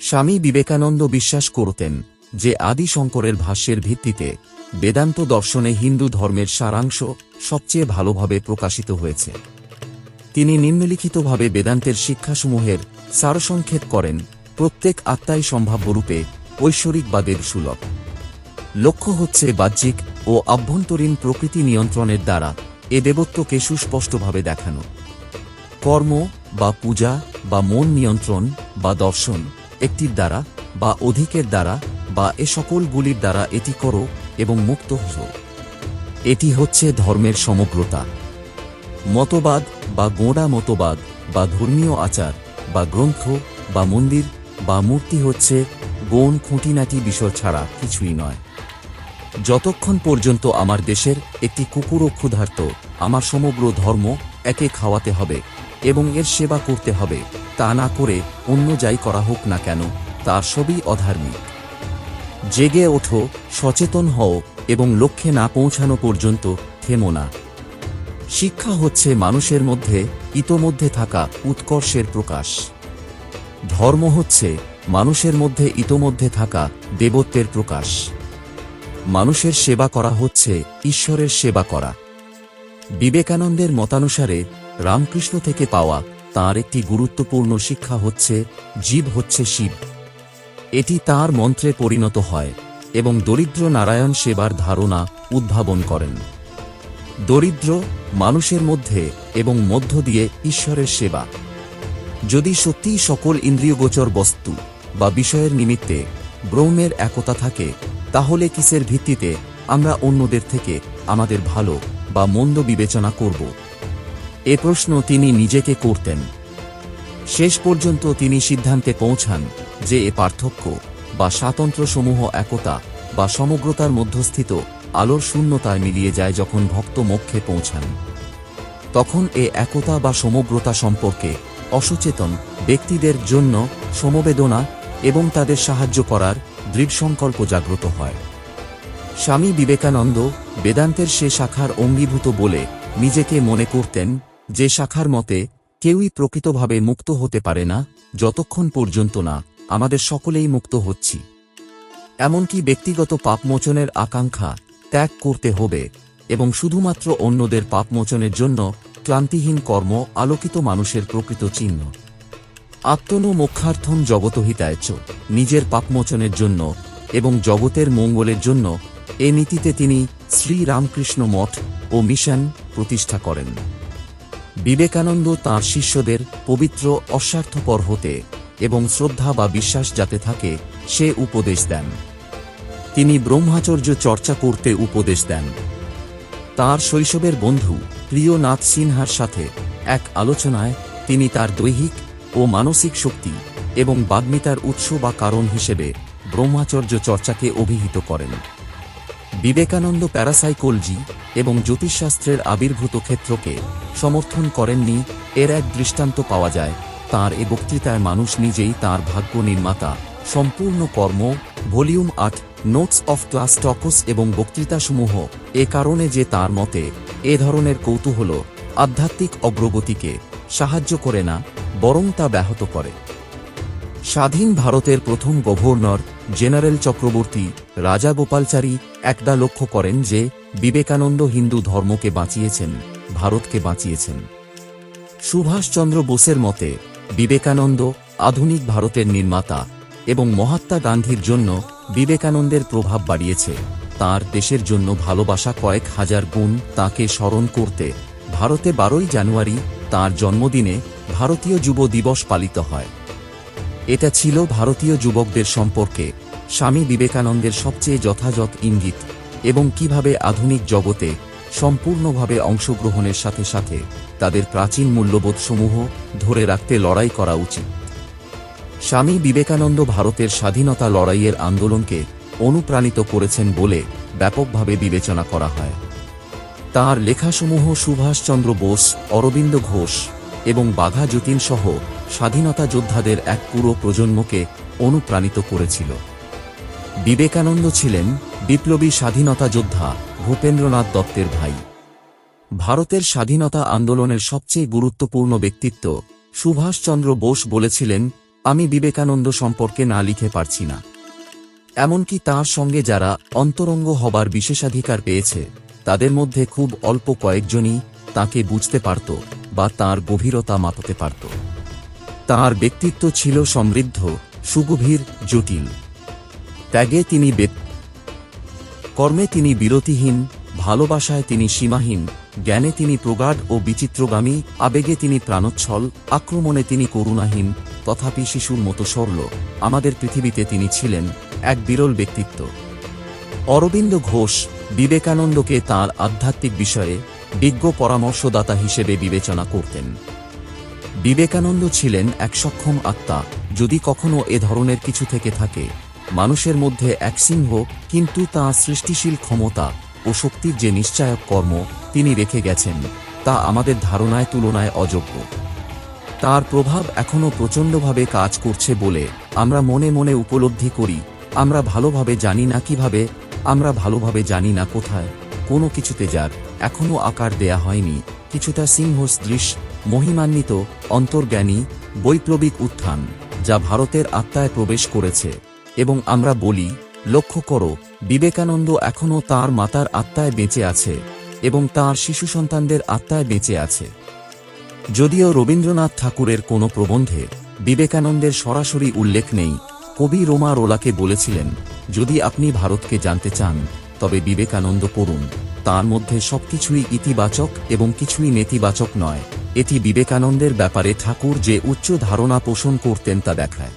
স্বামী বিবেকানন্দ বিশ্বাস করতেন যে আদি শঙ্করের ভাষ্যের ভিত্তিতে বেদান্ত দর্শনে হিন্দু ধর্মের সারাংশ সবচেয়ে ভালোভাবে প্রকাশিত হয়েছে। তিনি নিম্নলিখিতভাবে বেদান্তের শিক্ষাসমূহের সারসংক্ষেপ করেন প্রত্যেক আত্মাই সম্ভাব্যরূপে ঐশ্বরিকবাদের সুলভ। লক্ষ্য হচ্ছে বাহ্যিক ও আভ্যন্তরীণ প্রকৃতি নিয়ন্ত্রণের দ্বারা এ দেবত্বকে সুস্পষ্টভাবে দেখানো। কর্ম বা পূজা বা মন নিয়ন্ত্রণ বা দর্শন একটির দ্বারা বা অধিকের দ্বারা বা এ সকলগুলির দ্বারা এটি করো এবং মুক্ত হও। এটি হচ্ছে ধর্মের সমগ্রতা। মতবাদ বা গোঁড়া মতবাদ বা ধর্মীয় আচার বা গ্রন্থ বা মন্দির বা মূর্তি হচ্ছে গৌণ খুঁটিনাটি বিষয় ছাড়া কিছুই নয়। যতক্ষণ পর্যন্ত আমার দেশের একটি কুকুরও ক্ষুধার্ত, আমার সমগ্র ধর্ম একে খাওয়াতে হবে এবং এর সেবা করতে হবে। তা না করে অন্য যাই করা হোক না কেন তার সবই অধার্মিক। জেগে ওঠো, সচেতন হও এবং লক্ষ্যে না পৌঁছানো পর্যন্ত থেমো না। শিক্ষা হচ্ছে মানুষের মধ্যে, ইতোমধ্যে থাকা উৎকর্ষের প্রকাশ। ধর্ম হচ্ছে মানুষের মধ্যে, ইতোমধ্যে থাকা দেবত্বের প্রকাশ। মানুষের সেবা করা হচ্ছে ঈশ্বরের সেবা করা। বিবেকানন্দের মতানুসারে রামকৃষ্ণ থেকে পাওয়া তার একটি গুরুত্বপূর্ণ শিক্ষা হচ্ছে, জীব হচ্ছে শিব। এটি তার মন্ত্রে পরিণত হয় এবং দরিদ্র নারায়ণ সেবার ধারণা উদ্ভাবন করেন। দরিদ্র মানুষের মধ্যে এবং মধ্য দিয়ে ঈশ্বরের সেবা। যদি সত্যিই সকল ইন্দ্রিয়গোচর বস্তু বা বিষয়ের নিমিত্তে ব্রহ্মের একতা থাকে, তাহলে কিসের ভিত্তিতে আমরা অন্যদের থেকে আমাদের ভালো বা মন্দ বিবেচনা করব? এ প্রশ্ন তিনি নিজেকে করতেন। শেষ পর্যন্ত তিনি সিদ্ধান্তে পৌঁছান যে এ পার্থক্য বা স্বাতন্ত্র্যসমূহ একতা বা সমগ্রতার মধ্যস্থিত আলোর শূন্যতায় মিলিয়ে যায় যখন ভক্ত মোক্ষে পৌঁছান। তখন এ একতা বা সমগ্রতা সম্পর্কে অসচেতন ব্যক্তিদের জন্য সমবেদনা এবং তাদের সাহায্য করার দৃঢ় সংকল্প জাগ্রত হয়। স্বামী বিবেকানন্দ বেদান্তের সে শাখার অঙ্গীভূত বলে নিজেকে মনে করতেন যে শাখার মতে, কেউই প্রকৃতভাবে মুক্ত হতে পারে না, যতক্ষণ পর্যন্ত না, আমাদের সকলেই মুক্ত হচ্ছি। এমনকি ব্যক্তিগত পাপমোচনের আকাঙ্ক্ষা ত্যাগ করতে হবে, এবং শুধুমাত্র অন্যদের পাপমোচনের জন্য ক্লান্তিহীন কর্ম আলোকিত মানুষের প্রকৃত চিহ্ন। আত্মনো মোক্ষার্থম জগতহিতায়চ নিজের পাপমোচনের জন্য এবং জগতের মঙ্গলের জন্য এ নীতিতে তিনি শ্রী রামকৃষ্ণ মঠ ও মিশন প্রতিষ্ঠা করেন। বিবেকানন্দ তাঁর শিষ্যদের পবিত্র, অস্বার্থপর হতে এবং শ্রদ্ধা বা বিশ্বাস যাতে থাকে, সে উপদেশ দেন। তিনি ব্রহ্মাচর্য চর্চা করতে উপদেশ দেন। তার শৈশবের বন্ধু প্রিয় নাথ সিনহার সাথে এক আলোচনায় তিনি তার দৈহিক ও মানসিক শক্তি এবং বাগ্মিতার উৎস বা কারণ হিসেবে ব্রহ্মাচর্য চর্চাকে অভিহিত করেন। বিবেকানন্দ প্যারাসাইকোলজি এবং জ্যোতিষশাস্ত্রের আবির্ভূত ক্ষেত্রকে সমর্থন করেননি, এর এক দৃষ্টান্ত পাওয়া যায়। তার এ বক্তৃতায় মানুষ নিজেই তার ভাগ্য নির্মাতা, সম্পূর্ণ কর্ম, ভলিউম আট, নোটস অফ ক্লাস টকস এবং বক্তৃতাসমূহ। এ কারণে যে তার মতে, এ ধরনের কৌতূহল আধ্যাত্মিক অগ্রগতিকে সাহায্য করে না, বরং তা ব্যাহত করে। স্বাধীন ভারতের প্রথম গভর্নর জেনারেল চক্রবর্তী রাজা গোপালচারী একদা লক্ষ্য করেন যে বিবেকানন্দ হিন্দু ধর্মকে বাঁচিয়েছেন, ভারতকে বাঁচিয়েছেন। সুভাষচন্দ্র বোসের মতে, বিবেকানন্দ আধুনিক ভারতের নির্মাতা এবং মহাত্মা গান্ধীর জন্য বিবেকানন্দের প্রভাব বাড়িয়েছে। তার দেশের জন্য ভালোবাসা কয়েক হাজার গুণ তাকে স্মরণ করতে ভারতে বারোই জানুয়ারি তার জন্মদিনে ভারতীয় যুব দিবস পালিত হয়। এটা ছিল ভারতীয় যুবকদের সম্পর্কে স্বামী বিবেকানন্দের সবচেয়ে যথাযথ ইঙ্গিত। এবং কীভাবে আধুনিক জগতে সম্পূর্ণভাবে অংশগ্রহণের সাথে সাথে তাদের প্রাচীন মূল্যবোধসমূহ ধরে রাখতে লড়াই করা উচিত। স্বামী বিবেকানন্দ ভারতের স্বাধীনতা লড়াইয়ের আন্দোলনকে অনুপ্রাণিত করেছেন বলে ব্যাপকভাবে বিবেচনা করা হয়। তাঁর লেখাসমূহ সুভাষচন্দ্র বোস, অরবিন্দ ঘোষ এবং বাঘা যতীন সহ স্বাধীনতা যোদ্ধাদের এক পুরো প্রজন্মকে অনুপ্রাণিত করেছিল। বিবেকানন্দ ছিলেন বিপ্লবী স্বাধীনতা যোদ্ধা ভূপেন্দ্রনাথ দত্তের ভাই। ভারতের স্বাধীনতা আন্দোলনের সবচেয়ে গুরুত্বপূর্ণ ব্যক্তিত্ব সুভাষচন্দ্র বোস বলেছিলেন, আমি বিবেকানন্দ সম্পর্কে না লিখে পারছি না। এমনকি তার সঙ্গে যারা অন্তরঙ্গ হবার বিশেষাধিকার পেয়েছে, তাদের মধ্যে খুব অল্প কয়েকজনই তাকে বুঝতে পারত বা তার গভীরতা মাপতে পারত। তার ব্যক্তিত্ব ছিল সমৃদ্ধ, সুগভীর, জটিল। ত্যাগে তিনি বেদ কর্মে তিনি বিরতিহীন, ভালোবাসায় তিনি সীমাহীন, জ্ঞানে তিনি প্রগাঢ় ও বিচিত্রগামী, আবেগে তিনি প্রাণোচ্ছল, আক্রমণে তিনি করুণাহীন, তথাপি শিশুর মতো সরল, আমাদের পৃথিবীতে তিনি ছিলেন এক বিরল ব্যক্তিত্ব। অরবিন্দ ঘোষ বিবেকানন্দকে তার আধ্যাত্মিক বিষয়ে বিজ্ঞ পরামর্শদাতা হিসেবে বিবেচনা করতেন। বিবেকানন্দ ছিলেন এক সক্ষম আত্মা, যদি কখনও এ ধরনের কিছু থেকে থাকে মানুষের মধ্যে এক সিংহ, কিন্তু তাঁর সৃষ্টিশীল ক্ষমতা ও শক্তির যে নিশ্চায়ক কর্ম তিনি রেখে গেছেন, তা আমাদের ধারণায় তুলনায় অযোগ্য। তার প্রভাব এখনও প্রচণ্ডভাবে কাজ করছে বলে আমরা মনে মনে উপলব্ধি করি, আমরা ভালোভাবে জানি না কীভাবে, আমরা ভালোভাবে জানি না কোথায়, কোনো কিছুতে যার এখনও আকার দেয়া হয়নি, কিছুটা সিংহ দৃশ মহিমান্বিত, অন্তর্জ্ঞানী, বৈপ্লবিক উত্থান, যা ভারতের আত্মায় প্রবেশ করেছে। এবং আমরা বলি, লক্ষ্য করো, বিবেকানন্দ এখনও তার মাতার আত্মায় বেঁচে আছে এবং তার শিশু সন্তানদের আত্মায় বেঁচে আছে। যদিও রবীন্দ্রনাথ ঠাকুরের কোনো প্রবন্ধে বিবেকানন্দের সরাসরি উল্লেখ নেই, কবি রোমা রোলাকে বলেছিলেন, যদি আপনি ভারতকে জানতে চান, তবে বিবেকানন্দ পড়ুন। তার মধ্যে সবকিছুই ইতিবাচক এবং কিছুই নেতিবাচক নয়। এটি বিবেকানন্দের ব্যাপারে ঠাকুর যে উচ্চ ধারণা পোষণ করতেন তা দেখায়।